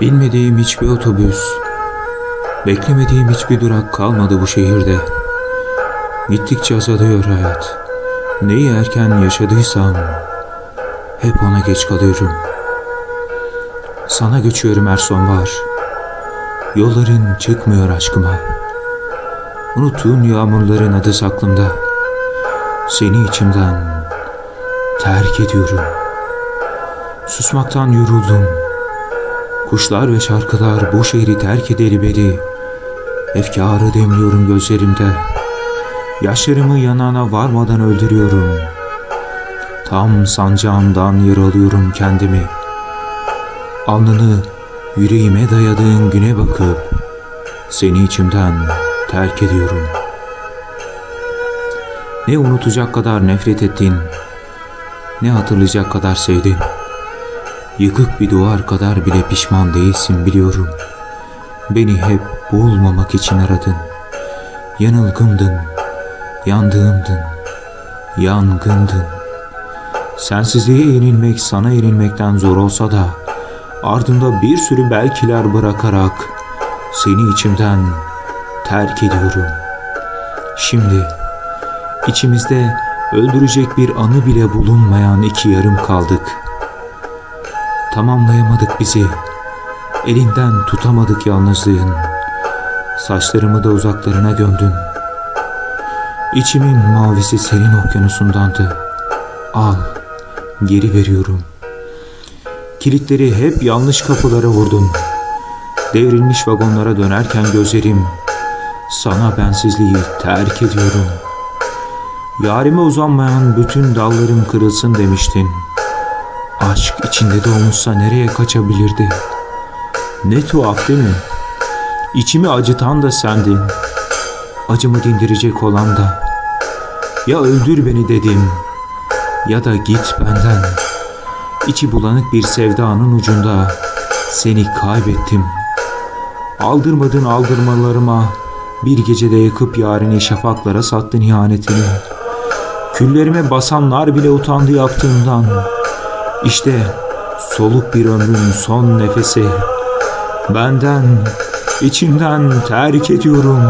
Bilmediğim hiçbir otobüs, beklemediğim hiçbir durak kalmadı bu şehirde. Gittikçe azalıyor hayat. Neyi erken yaşadıysam hep ona geç kalıyorum. Sana göçüyorum her sonbahar. Yolların çıkmıyor aşkıma. Unuttuğun yağmurların adı aklımda. Seni içimden terk ediyorum. Susmaktan yoruldum. Kuşlar ve şarkılar bu şehri terk edeli beri. Efkarı demliyorum gözlerimde. Yaşlarımı yanana varmadan öldürüyorum. Tam sancağımdan yaralıyorum kendimi. Alnını yüreğime dayadığın güne bakıp seni içimden terk ediyorum. Ne unutacak kadar nefret ettin, ne hatırlayacak kadar sevdin. Yıkık bir duvar kadar bile pişman değilsin biliyorum. Beni hep bulmamak için aradın. Yanılgımdın, yandığımdın, yangındın. Sensizliğe yenilmek sana yenilmekten zor olsa da ardında bir sürü belkiler bırakarak seni içimden terk ediyorum. Şimdi içimizde öldürecek bir anı bile bulunmayan iki yarım kaldık.'' Tamamlayamadık bizi. Elinden tutamadık yalnızlığın. Saçlarımı da uzaklarına gömdün. İçimin mavisi senin okyanusundandı. Al, geri veriyorum. Kilitleri hep yanlış kapılara vurdun. Devrilmiş vagonlara dönerken gözlerim sana bensizliği terk ediyorum. Yarime uzanmayan bütün dallarım kırılsın demiştin.'' Aşk içinde doğmuşsa nereye kaçabilirdi? Ne tuhaf değil mi? İçimi acıtan da sendin. Acımı dindirecek olan da. Ya öldür beni dedim ya da git benden. İçi bulanık bir sevdanın ucunda seni kaybettim. Aldırmadın aldırmalarıma bir gecede yakıp yarini şafaklara sattın ihanetini. Küllerime basanlar bile utandı yaptığından. İşte soluk bir ömrün son nefesi. Benden, içimden terk ediyorum.